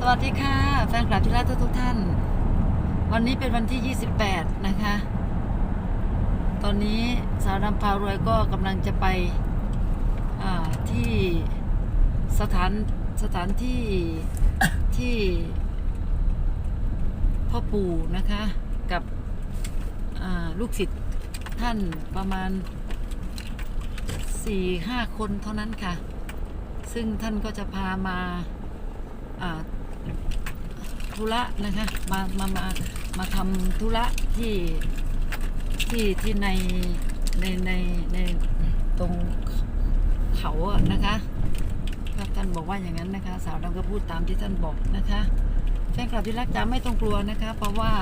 สวัสดีค่ะ แฟนคลับที่รักทุกท่าน วันนี้เป็นวันที่ 28 นะคะ ตอนนี้สาวดำพารวยก็กำลังจะไปที่สถานสถานที่ที่พ่อปู่นะคะ กับลูกศิษย์ท่านประมาณ 4-5 คนเท่านั้นค่ะ ซึ่งท่านก็จะพามา ธุระนะคะ มามามามาทำธุระที่ที่ที่ในในในในตรงเขาอะนะคะครับท่านบอกว่าอย่างนั้นนะคะ สาวดำก็พูดตามที่ท่านบอกนะคะแฟนคลับที่รักจ๋าไม่ต้องกลัวนะคะ เพราะว่า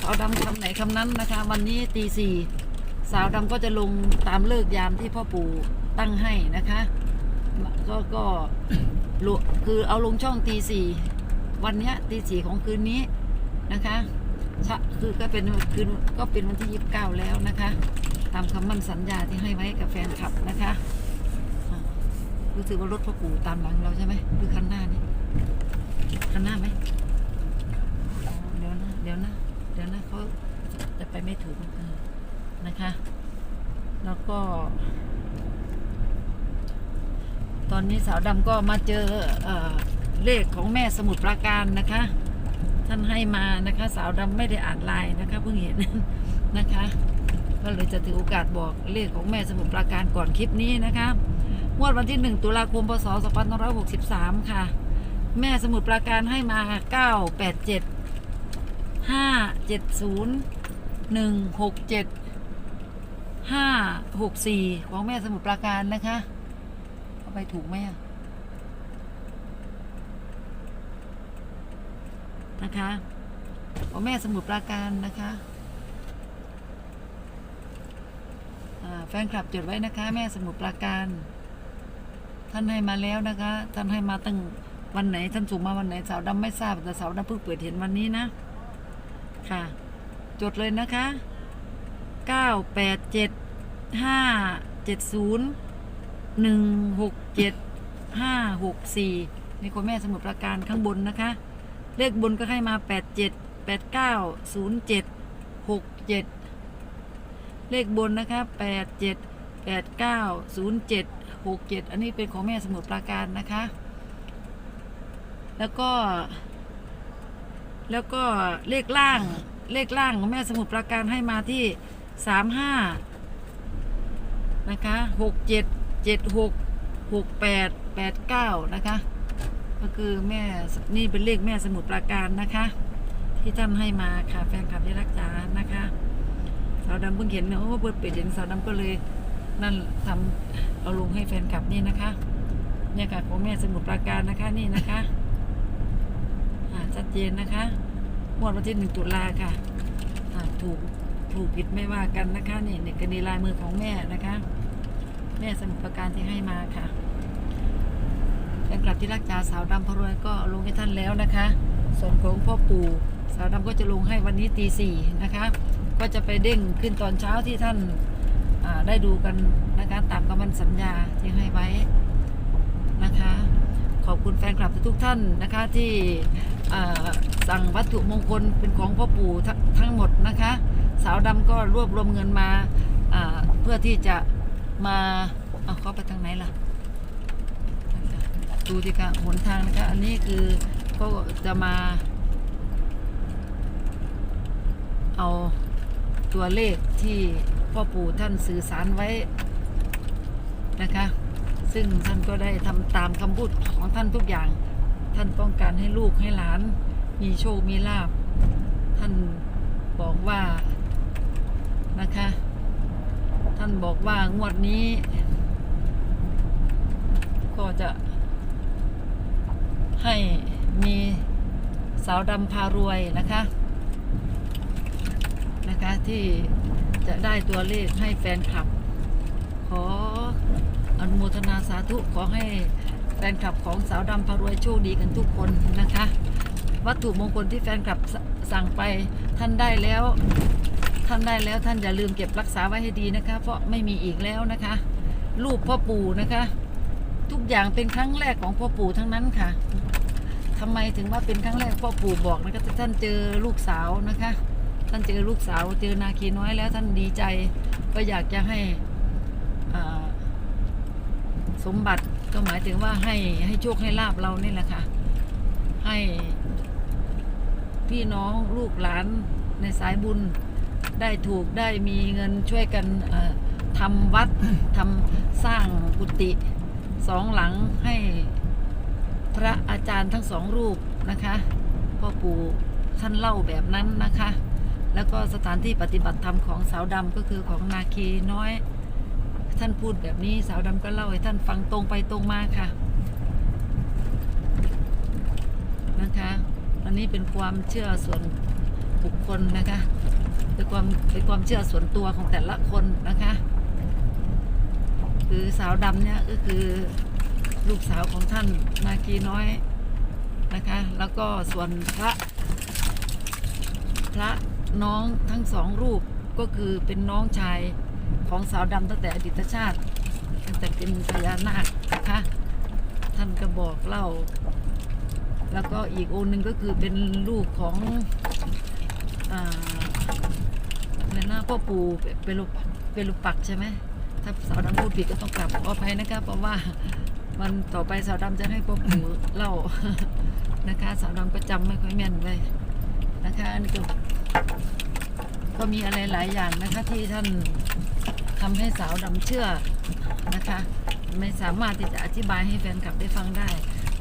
สาวดำคำไหนคำนั้นนะคะ วันนี้ตีสี่สาวดำก็จะลงตามเลิกยามที่พ่อปู่ตั้งให้นะคะ ก็ก็คือเอาลงช่องตีสี่ วันเนี้ยตีสี่ของคืนนี้นะคะคือก็เป็นคืนก็เป็นวันที่ยีิบเก้าแล้วนะคะ ตามคำมั่นสัญญาที่ให้ไว้กับแฟนคลับนะคะรู้สึกว่ารถพ่อปู่ตามหลังเราใช่ไหมหรือคันหน้านี่คันหน้าไหมเดี๋ยวนะเดี๋ยวนะเดี๋ยวนะเขาจะไปไม่ถึงนะคะ แล้วก็ ตอนนี้สาวดำก็มาเจอเออ เลขของแม่สมุทรปราการนะคะ ท่านให้มานะคะ สาวดำไม่ได้อ่านไลน์นะคะเพิ่งเห็นนะคะ ก็เลยจะถือโอกาสบอกเลขของแม่สมุทรปราการก่อนคลิปนี้นะคะงวดวันที่ 1 ตุลาคมพศ2563 ค่ะ แม่สมุทรปราการให้มา 987 570 167 564 ของแม่สมุทรปราการนะคะเอาไปถูกไหมอะ นะคะขอแม่สมุทรปราการนะคะแฟนคลับจดไว้นะคะ แม่สมุทรปราการ ท่านให้มาแล้วนะคะ ท่านให้มาตั้งวันไหน ท่านส่งมาวันไหนสาวดำไม่ทราบแต่สาวดำเพิ่งเปิดเห็นวันนี้นะ ค่ะ จดเลยนะคะเก้าแปดเจ็ดห้าเจ็ดศูนย์หนึ่งหกเจ็ดห้าหกสี่นี่คุณแม่สมุทรปราการข้างบนนะคะ เลขบนก็ให้มาแปดเจ็ดแปดเก้าศูนย์เจ็ดหกเจ็ดเลขบนนะคะแปดเจ็ดแปดเก้าศูนย์เจ็ดหกเจ็ดอันนี้เป็นของแม่สมุทรปราการนะคะ แล้วก็ แล้วก็เลขล่างเลขล่างของแม่สมุทรปราการให้มาที่สามห้านะคะหกเจ็ดเจ็ดหกหกแปดแปดเก้านะคะ ก็คือแม่นี่เป็นเลขแม่สมุทรปราการนะคะ ที่ท่านให้มาค่ะแฟนคลับที่รักษานะคะสาวดำเพิ่งเห็นเนอะโอ้เปิดเปิดเห็นสาวดำก็เลยนั่นทำเอาลงให้แฟนคลับนี่นะคะ เนี่ยค่ะของแม่สมุทรปราการนะคะนี่นะคะชัดเจนนะคะงวดวันที่หนึ่งตุลาค่ะถูกถูกผิดไม่ว่ากันนะคะนี่นี่กรณีลายมือของแม่นะคะ แม่สมุทรปราการที่ให้มาค่ะ แฟนคลับที่รักษาสาวดำพะรวยก็ลงให้ท่านแล้วนะคะส่วนของพ่อปู่สาวดำก็จะลงให้วันนี้ตีสี่นะคะ ก็จะไปเด้งขึ้นตอนเช้าที่ท่านาได้ดูกันนะคะตามคำมั่นสัญญาที่ให้ไว้นะคะ ขอบคุณแฟนคลับทุกท่านนะคะที่สั่งวัตถุมงคลเป็นของพ่อปู่ทั้งหมดนะคะ สาวดำก็รวบรวมเงินมาเพื่อที่จะมาเอาเข้าไปทางไหนล่ะ ดูดิคะหนทางนะคะ อันนี้คือก็จะมา เอาตัวเลขที่พ่อปู่ท่านสื่อสารไว้นะคะ ซึ่งท่านก็ได้ทำตามคำพูดของท่านทุกอย่าง ท่านต้องการให้ลูกให้หลาน มีโชคมีลาบ ท่านบอกว่านะคะ ท่านบอกว่างวดนี้ ก็จะ ให้มีสาวดำพารวยนะคะนะคะที่จะได้ตัวเลขให้แฟนคลับ ขออนุโมทนาสาธุขอให้แฟนคลับของสาวดำพารวยโชคดีกันทุกคนนะคะ วัตถุมงคลที่แฟนคลับสสั่งไปท่านได้แล้ว ท่านได้แล้วท่านอย่าลืมเก็บรักษาไว้ให้ดีนะคะ เพราะไม่มีอีกแล้วนะคะ รูปพ่อปู่นะคะ ทุกอย่างเป็นครั้งแรกของพ่อปู่ทั้งนั้นค่ะ ทำไมถึงว่าเป็นครั้งแรกพ่อปู่บอกนะคะท่านเจอลูกสาวนะคะ ท่านเจอลูกสาวเจอนาคีน้อยแล้วท่านดีใจ ก็อยากจะให้สมบัติก็หมายถึงว่าให้ให้โชคให้ลาบเรานี่แหละค่ะ ให้ พี่น้องลูกหลานในสายบุญได้ถูกได้มีเงินช่วยกันทำวัดทำสร้างกุฏิสองหลังให้ พระอาจารย์ทั้งสองรูปนะคะพ่อปู่ท่านเล่าแบบนั้นนะคะ แล้วก็สถานที่ปฏิบัติธรรมของสาวดำก็คือของนาคีน้อย ท่านพูดแบบนี้สาวดำก็เล่าให้ท่านฟังตรงไปตรงมาค่ะ นะคะอันนี้เป็นความเชื่อส่วนบุคคลนะคะเป็นความเป็นความเชื่อส่วนตัวของแต่ละคนนะคะ คือสาวดำเนี่ยก็คือ ลูกสาวของท่านนาคีน้อยนะคะ แล้วก็ส่วนพระพระน้องทั้งสองรูปก็คือเป็นน้องชายของสาวดำตั้งแต่อดีตชาติตั้งแต่เป็นพญานาคนะคะท่านก็บอกเล่า แล้วก็อีกองค์หนึ่งก็คือเป็นลูกของอ่าอะไรนะพ่อปู่เป็นลูกเป็นลูกปักใช่ไหมถ้าสาวดำพูดผิดก็ต้องกลับขออภัยนะคะเพราะว่า มันต่อไปสาวดำจะให้พ่อปู่เล่านะคะสาวดำก็จำไม่ค่อยแม่นเลยนะคะอันนี้ก็ก็มีอะไรหลายอย่างนะคะที่ท่านทำให้สาวดำเชื่อนะคะ ไม่สามารถที่จะอธิบายให้แฟนคลับได้ฟังได้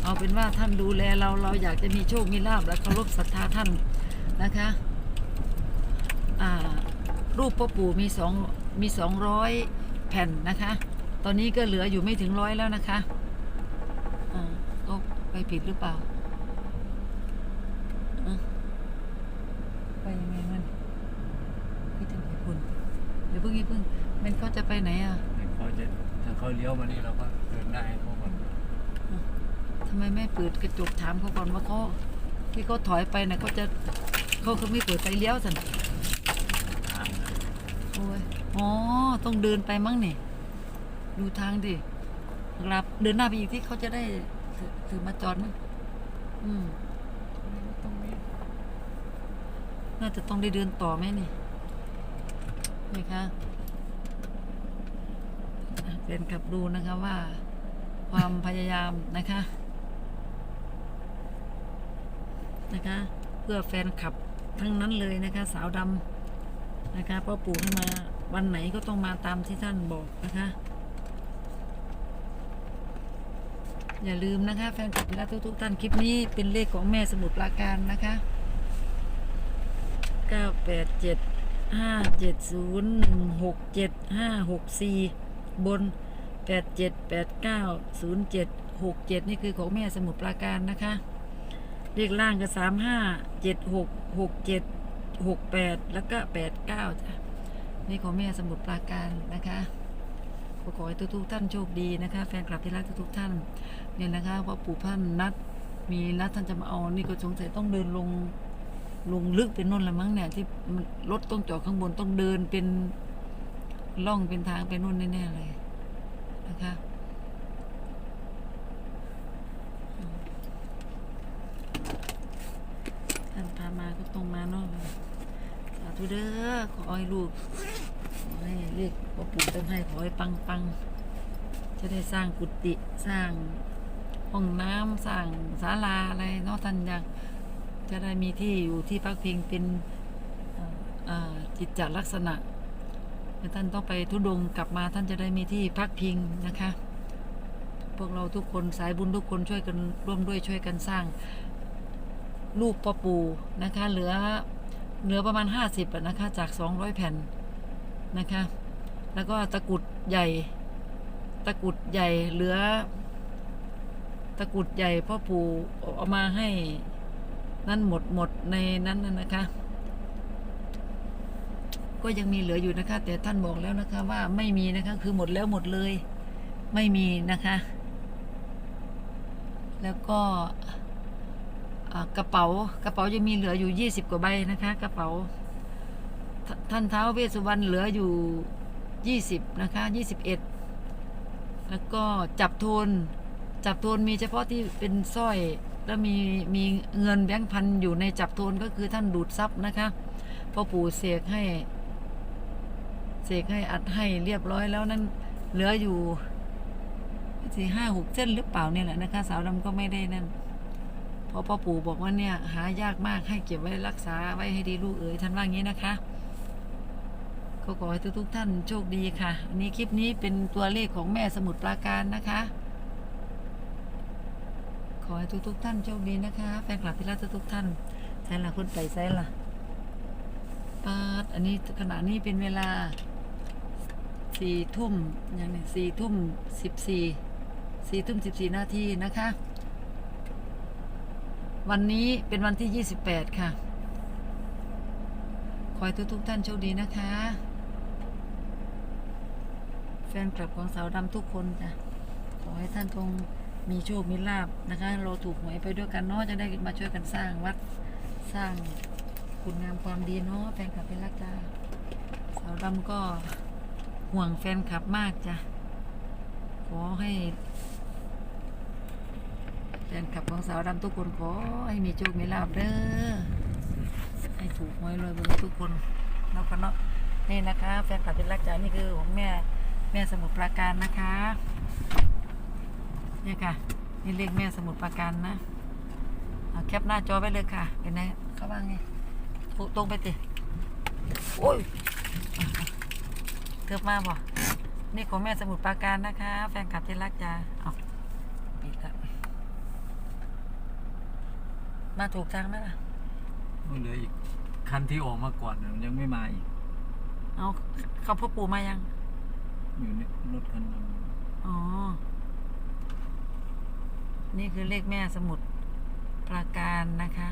เอาเป็นว่าท่านดูแลเราเราอยากจะมีโชคมีลาบและเคารพศรัทธาท่านนะคะรูปพ่อปู่มีสองมีสองร้อยแผ่นนะคะ ตอนนี้ก็เหลืออยู่ไม่ถึงร้อยแล้วนะคะ ก็ไปผิดหรือเปล่าอะไปยังไงมันพี่ถึงไปคุณเดี๋ยวเพิ่งนี้เพิ่งมันเขาจะไปไหนอะเขาจะถ้าเขาเลี้ยวมานี่เราก็เดินได้เพราะมันทำไมไม่เปิดกระจกถามเขาก่อนว่าเขาที่เขาถอยไปนะเขาจะเขาเขาไม่เปิดไฟเลี้ยวสันทางนะโอ้ยอ๋อต้องเดินไปมั้งเนี่ยดูทางดิครับเดินหน้าไปอีกที่เขาจะได้ ถือถือมาจอดมั้งอืมตรงนี้น่าจะต้องได้เดินต่อไหมนี่นี่คะ่ะเป็นกับดูนะคะว่า ความพยายามนะคะ นะคะ เพื่อแฟนคลับทั้งนั้นเลยนะคะ สาวดำนะคะพ่อปู่ให้มาวันไหนก็ต้องมาตามที่ท่านบอกนะคะ อย่าลืมนะคะ แฟนคลับและทุกๆท่านคลิปนี้เป็นเลขของแม่สมุทรปราการนะคะเก้าแปดเจ็ดห้าเจ็ดศูนย์หนึ่งหกเจ็ดห้าหกสี่บนแปดเจ็ดแปดเก้าศูนย์เจ็ดหกเจ็ดนี่คือของแม่สมุทรปราการนะคะเลขล่างก็สามห้าเจ็ดหกหกเจ็ดหกแปดแล้วก็แปดเก้าจ้ะนี่ของแม่สมุทรปราการนะคะ ก็ขอให้ทุกๆท่านโชคดีนะคะ แฟนคลับที่รักทุกๆท่านเนี่ยนะคะว่าปู่ท่านนัดมีนัดท่านจะมาเอานี่ก็สงสัยต้องเดินลงลงลึกเป็นน่นละมั้งเนี่ยที่รถต้องจอดข้างบนต้องเดินเป็นล่องเป็นทางเป็นน่นแน่ๆเลยนะคะอืมท่านพามาก็ตรงมาเนาะสาธุเด้อขอให้ลูก เรียกพ่อปู่ต้องให้ขอให้ปังปังจะได้สร้างกุฏิสร้างห้องน้ำสร้างศาลาอะไรเนาะท่านอยากจะได้มีที่อยู่ที่พักพิงเป็นจิตจลักษณะท่านต้องไปทุดงกลับมาท่านจะได้มีที่พักพิงนะคะ พวกเราทุกคนสายบุญทุกคนช่วยกันร่วมด้วยช่วยกันสร้างรูปพ่อปู่นะคะ เหลือเหลือประมาณ 50อะนะคะจาก 200 แผ่นนะคะ แล้วก็ตะกุดใหญ่ ตะกุดใหญ่เหลือ ตะกุดใหญ่พ่อปู่เอามาให้นั่นหมดหมดในนั้นนะคะ ก็ยังมีเหลืออยู่นะคะ แต่ท่านบอกแล้วนะคะว่าไม่มีนะคะ คือหมดแล้วหมดเลย ไม่มีนะคะ แล้วก็กระเป๋ากระเป๋ายังมีเหลืออยู่ยี่สิบกว่าใบนะคะ กระเป๋าท่านเท้าเวสุวรรณเหลืออยู่ ยี่สิบนะคะยี่สิบเอ็ดแล้วก็จับโทน จับโทนมีเฉพาะที่เป็นสร้อย แล้วมีมีเงินแบงค์พันอยู่ในจับโทนก็คือท่านดูดซับนะคะพ่อปู่เสกให้ เสกให้อัดให้เรียบร้อยแล้วนั่นเหลืออยู่สี่ห้าหกเส้นหรือเปล่าเนี่ยแหละนะคะ สาวดำก็ไม่ได้นั่นพราะพ่อปู่บอกว่าเนี่ย หายากมากให้เก็บไว้รักษาไว้ให้ดีลูกเอ๋ยท่านว่างี้นะคะ ก็ขอให้ทุกๆท่านโชคดีค่ะอันนี้คลิปนี้เป็นตัวเลขของแม่สมุทรปราการนะคะ ขอให้ทุกๆท่านโชคดีนะคะ แฟนคลับที่รักทุกๆท่านใช่ละคนไปใช่ละปาดอันนี้ขณะนี้เป็นเวลาสี่ทุ่มอย่างนี้สี่ทุ่มสิบสี่สี่ทุ่มสิบสี่นาทีนะคะ วันนี้เป็นวันที่ยี่สิบแปดค่ะ ขอให้ทุกๆท่านโชคดีนะคะ นคลับของสาวดำทุกคนจ้ะขอให้ท่านจงมีโชค มีลาบนะคะ เราถูกหวยไปด้วยกันเนาะจะได้มาช่วยกันสร้างวัดสร้างคุณงามความดีเนาะแฟนคลับเป็นรักจ้าสาวดำก็ห่วงแฟนคลับมากจ้ะขอให้แฟนคลับของสาวดำทุกคนขอให้มีโชค มีลาบเด้อให้ถูกหวยรวยเบนทุกคนแล้วก็เนาะนี่นะคะ แฟนคลับเป็นรักจ๋านี่คือของแม่ แม่สมุทรปราการนะคะเนี่ยค่ะ นี่เลขแม่สมุทรปราการนะเอาแคปหน้าจอไว้เลยค่ะเป็นไงเขาว่าไงถูกตรงไปติโอ้ยเกือบมาบ่นี่ของแม่สมุทรปราการนะคะ แฟนคลับที่รักจ๋าเอาปิดละมาถูกทางไหมล่ะมันเหลืออีกคันที่ออกมาก่อนน่ะมันยังไม่มาอีก เอาเขาพ่อปู่มายัง อยู่ในรถคันนั้นอ๋อ นี่คือเลขแม่สมุดปราการนะคะ